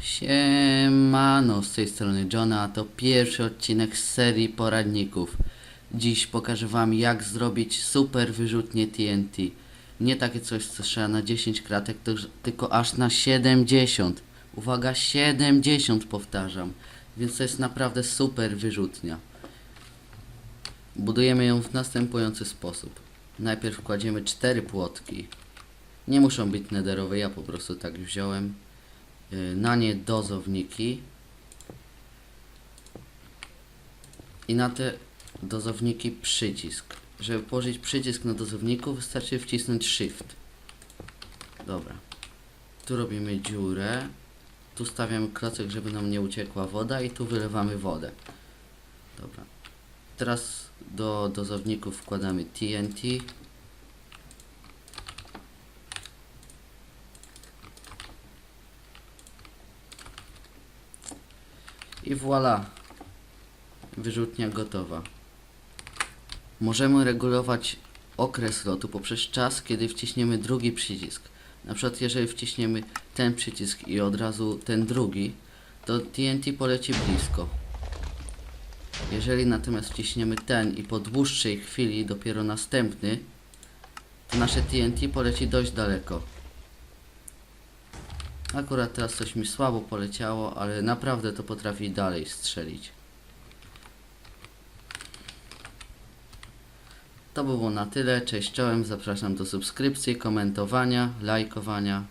Siemano, z tej strony Johna, to pierwszy odcinek z serii poradników. Dziś pokażę wam jak zrobić super wyrzutnie TNT. Nie takie coś co trzeba na 10 kratek, tylko aż na 70. Uwaga, 70 powtarzam. Więc to jest naprawdę super wyrzutnia. Budujemy ją w następujący sposób. Najpierw kładziemy cztery płotki. Nie muszą być nederowe, ja po prostu tak wziąłem y, na nie dozowniki i na te dozowniki przycisk. Żeby położyć przycisk na dozowniku wystarczy wcisnąć Shift. Dobra. Tu robimy dziurę. Tu stawiamy klocek, żeby nam nie uciekła woda i tu wylewamy wodę. Dobra. Teraz do dozowników wkładamy TNT. I voilà. Wyrzutnia gotowa. Możemy regulować okres lotu poprzez czas, kiedy wciśniemy drugi przycisk. Na przykład jeżeli wciśniemy ten przycisk i od razu ten drugi, to TNT poleci blisko. Jeżeli natomiast wciśniemy ten i po dłuższej chwili dopiero następny, to nasze TNT poleci dość daleko. Akurat teraz coś mi słabo poleciało, ale naprawdę to potrafi dalej strzelić. To by było na tyle. Cześć, czołem. Zapraszam do subskrypcji, komentowania, lajkowania.